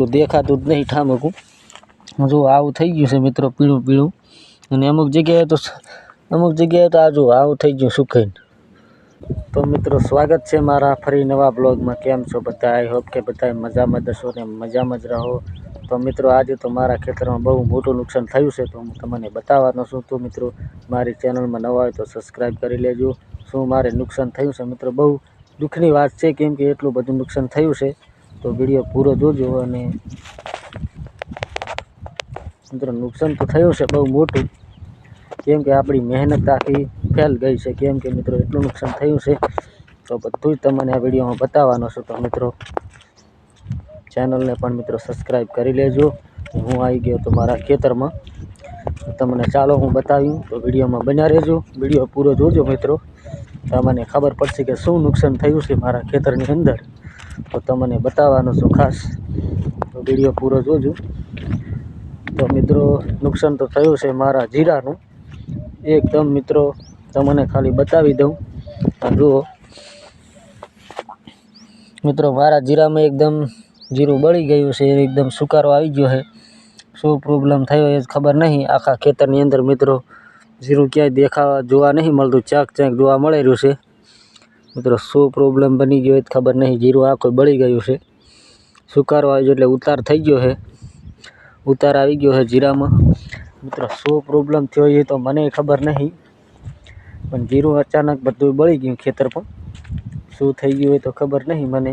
તો દેખાતું જ નહીં ઠામકું. જો આવું થઈ ગયું છે મિત્રો, પીળું પીળું. અને અમુક જગ્યાએ તો અમુક જગ્યાએ તો આ જો આવું થઈ ગયું સુકાઈને તો મિત્રો, સ્વાગત છે મારા ફરી નવા બ્લોગમાં. કેમ છો બધા? આઈ હોપ કે બધા મજામાં દશો ને મજામાં જ રહો. તો મિત્રો, આજે તો મારા ખેતરમાં બહુ મોટું નુકસાન થયું છે, તો હું તમને બતાવવાનો છું. તો મિત્રો, મારી ચેનલમાં નવા હોય તો સબસ્ક્રાઈબ કરી લેજો. શું મારે નુકસાન થયું છે? મિત્રો, બહુ દુઃખની વાત છે, કેમ કે એટલું બધું નુકસાન થયું છે. તો વીડિયો પૂરો જોજો અને મિત્રો નુકસાન તો થયું છે બહુ મોટું. કેમ કે આપણી મહેનત આખી ફેલ ગઈ છે. કેમ કે મિત્રો એટલું નુકસાન થયું છે. તો બધું જ તમને આ વિડીયોમાં બતાવવાનો છું. તો મિત્રો ચેનલને પણ મિત્રો સબસ્ક્રાઈબ કરી લેજો. હું આવી ગયો તો મારા ખેતરમાં. તમને ચાલો હું બતાવ્યું તો વિડીયોમાં બન્યા રહેજો. વીડિયો પૂરો જોજો મિત્રો. તમને ખબર પડશે કે શું નુકસાન થયું છે મારા ખેતરની અંદર. તો તમને બતાવવાનો છું ખાસ. તો વીડિયો પૂરો જોજો. તો મિત્રો, નુકસાન તો થયું છે મારા જીરાનું. એકદમ મિત્રો, તમને ખાલી બતાવી દઉં. જુઓ. મિત્રો, મારા જીરામાં એકદમ જીરું બળી ગયું છે એકદમ સુકારો આવી ગયો છે. શું પ્રોબ્લેમ થયો એ ખબર નહીં. આખા ખેતરની અંદર મિત્રો, જીરું ક્યાંય દેખાવા જોવા નહીં મળતું. ચાક ચાંક જોવા મળી રહ્યું છે. મિત્રો, શું પ્રોબ્લેમ બની ગયો એ ખબર નહીં. જીરું આખું બળી ગયું છે. સુકારો આવી ગયો એટલે ઉતાર થઈ ગયો છે. ઉતાર આવી ગયો છે જીરામાં. મિત્રો, શું પ્રોબ્લેમ થયો એ તો મને ખબર નહીં. પણ જીરું અચાનક બધું બળી ગયું ખેતર પણ શું થઈ ગયું એ તો ખબર નહીં મને.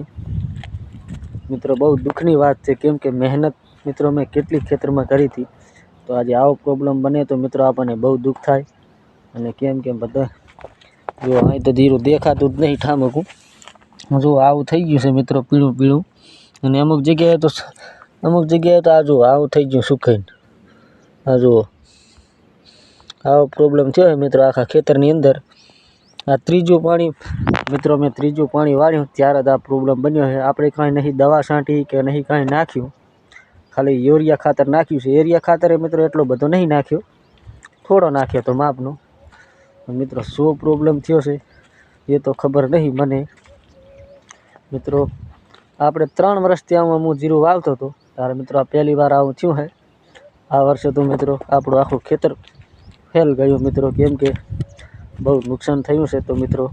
મિત્રો, બહુ દુઃખની વાત છે. કેમ કે મહેનત મિત્રો મેં કેટલી ખેતરમાં કરી હતી. તો આજે આવો પ્રોબ્લેમ બને તો મિત્રો આપણને બહુ દુઃખ થાય. અને કેમ કે બધા જો અહીં તો ધીરું દેખાતું જ નહીં ઠામકું. જો આવું થઈ ગયું છે મિત્રો, પીળું પીળું. અને અમુક જગ્યાએ તો અમુક જગ્યાએ તો આ જો આવું થઈ ગયું સુકાઈને. આ જુઓ. આવો પ્રોબ્લેમ થયો છે મિત્રો આખા ખેતરની અંદર. આ ત્રીજું પાણી, મિત્રો મેં ત્રીજું પાણી વાળ્યું, ત્યારે જ આ પ્રોબ્લેમ બન્યો છે. આપણે કાંઈ નહીં દવા છાંટી કે નહીં કાંઈ નાખ્યું. ખાલી યુરિયા ખાતર નાખ્યું છે. યુરિયા ખાતરે મિત્રો એટલો બધો નહીં નાખ્યો. થોડો નાખ્યો તો માપનો. મિત્રો શું પ્રોબ્લેમ થયો છે, એ તો ખબર નહીં મને. મિત્રો, આપણે ત્રણ વર્ષથી આમાં હું જીરું વાવતો હતો, ત્યારે મિત્રો આ પહેલી વાર આવું થયું હે આ વર્ષે તો મિત્રો આપણું આખું ખેતર ફેલ ગયું. મિત્રો, કેમ કે બહુ નુકસાન થયું છે, તો મિત્રો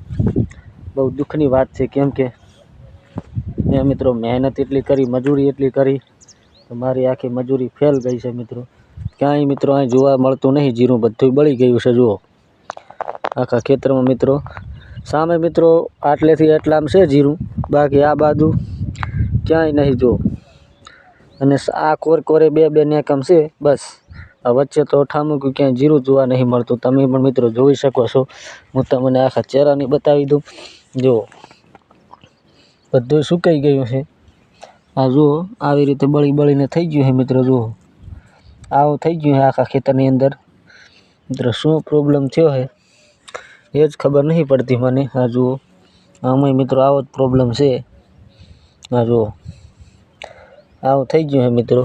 બહુ દુઃખની વાત છે, કેમ કે મેં મિત્રો મહેનત એટલી કરી, મજૂરી એટલી કરી, તો મારી આખી મજૂરી ફેલ ગઈ છે, મિત્રો. ક્યાંય મિત્રો અહીં જોવા મળતું નહીં, જીરું બધું બળી ગયું છે, જુઓ. આખા ખેતરમાં મિત્રો. સામે મિત્રો આટલેથી એટલામ છે જીરું. બાકી આ બાજુ ક્યાંય નહીં જો અને આ કોર કોરે બે બે નેકમ છે, બસ. આ વચ્ચે તો ઠામું ક્યાંય જીરું જોવા નહીં મળતું. તમે પણ મિત્રો જોઈ શકો છો. હું તમને આખા ચહેરાની બતાવી દઉં. જુઓ. બધું સુકાઈ ગયું છે. આ જુઓ, આવી રીતે બળી બળીને થઈ ગયું છે મિત્રો, જુઓ. આવું થઈ ગયું છે આખા ખેતરની અંદર. મિત્રો, શું પ્રોબ્લેમ થયો છે? એ જ ખબર નહીં પડતી મને. આ જુઓ, આમાંય મિત્રો આવો જ પ્રોબ્લેમ છે. આ જુઓ, આવું થઈ ગયું છે મિત્રો.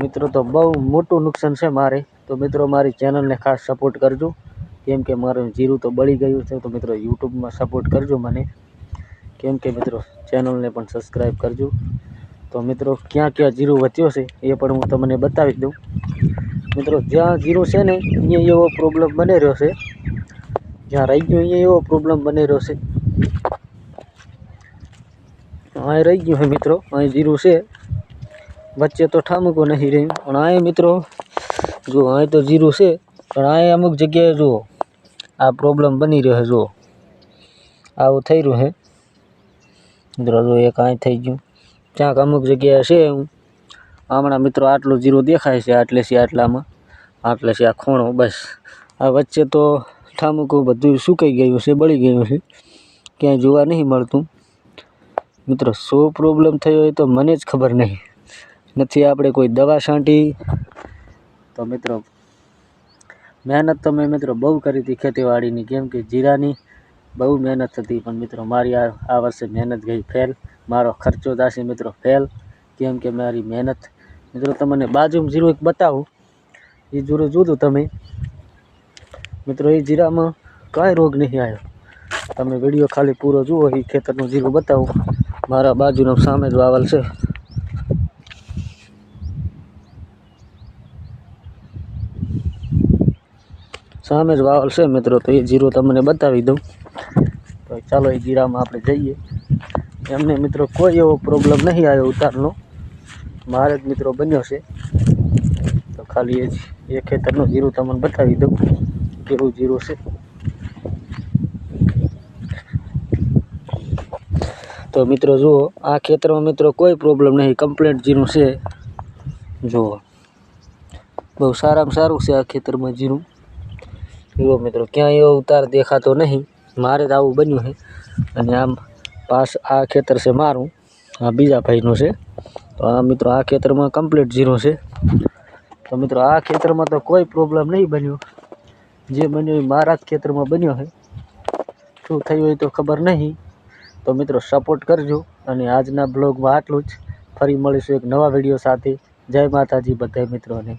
મિત્રો તો બહુ મોટું નુકસાન છે મારે. તો મિત્રો મારી ચેનલને ખાસ સપોર્ટ કરજો. કેમ કે મારું જીરું તો બળી ગયું છે, તો મિત્રો યુટ્યુબમાં સપોર્ટ કરજો મને. કેમ કે મિત્રો ચેનલને પણ સબસ્ક્રાઈબ કરજો. તો મિત્રો ક્યાં ક્યાં જીરું વધ્યો છે એ પણ હું તમને બતાવી દઉં. મિત્રો, જ્યાં જીરું છે ને, અહીંયા એવો પ્રોબ્લેમ બની રહ્યો છે. જ્યાં રહી ગયો, અહીંયા એવો પ્રોબ્લેમ બની રહ્યો છે. અહીં રહી ગયું છે મિત્રો, અહીં જીરું છે. વચ્ચે તો ઠામકો નહીં રહ્યું, પણ અહીં મિત્રો જો અહીં તો જીરું છે, પણ અહીં અમુક જગ્યાએ જુઓ, આ પ્રોબ્લેમ બની રહ્યો છે, જુઓ. આવું થઈ રહ્યું છે. મિત્રો જો એક અહીં થઈ ગયું. ક્યાંક અમુક જગ્યાએ છે, હું હમણાં મિત્રો આટલું જીરું દેખાય છે, આટલે છે, આટલામાં. આટલે છે આ ખૂણો, બસ. આ વચ્ચે તો ઠામકું બધું સુકાઈ ગયું છે, બળી ગયું છે. ક્યાંય જોવા નહીં મળતું. મિત્રો શું પ્રોબ્લેમ થયો એ તો મને જ ખબર નહીં. નથી આપણે કોઈ દવા છાંટી? તો મિત્રો, મહેનત તો મેં મિત્રો બહુ કરી હતી ખેતીવાડીની, કેમ કે જીરાની બહુ મહેનત હતી. પણ મિત્રો, મારી આ આ વર્ષે મહેનત ગઈ, ફેલ. મારો ખર્ચો થશે મિત્રો, ફેલ. કેમ કે મારી મહેનત, મિત્રો, તમને બાજુમાં જીરું એક બતાવું. એ જીરું જોતું તમે. મિત્રો, એ જીરામાં કાંઈ રોગ નહીં આવ્યો તમે વીડિયો ખાલી પૂરો જુઓ, એ ખેતરનું જીરું બતાવું. મારા બાજુનો સામે જ વાવલ છે. સામે જ વાવલ છે મિત્રો, તો એ જીરો તમને બતાવી દઉં. તો ચાલો, એ જીરામાં આપણે જઈએ. એમને મિત્રો કોઈ એવો પ્રોબ્લેમ નહીં આવ્યો ઉતારનો. મારે જ મિત્રો બન્યો છે. ખાલી એ જ, એ ખેતરનું જીરું તમને બતાવી દઉં. કેવું જીરું છે. તો મિત્રો જુઓ, આ ખેતરમાં મિત્રો કોઈ પ્રોબ્લેમ નહીં કમ્પ્લેટ જીરું છે. જુઓ, બહુ સારામાં સારું છે આ ખેતરમાં જીરું. જુઓ મિત્રો, ક્યાંય એવો ઉતાર દેખાતો નહીં. મારે જ આવું બન્યું છે. અને આમ પાસ આ ખેતર છે મારું, આ બીજા ભાઈનું છે. તો આ મિત્રો, આ ખેતરમાં કમ્પ્લીટ જીરું છે. તો મિત્રો, આ ખેતરમાં તો કોઈ પ્રોબ્લેમ નહીં બન્યો. જે બન્યો એ મારા જ ખેતરમાં બન્યો છે. શું થયું હોય તો ખબર નહીં. તો મિત્રો સપોર્ટ કરજો અને આજના બ્લોગમાં આટલું જ. ફરી મળીશું એક નવા વીડિયો સાથે. જય માતાજી બધા મિત્રોને.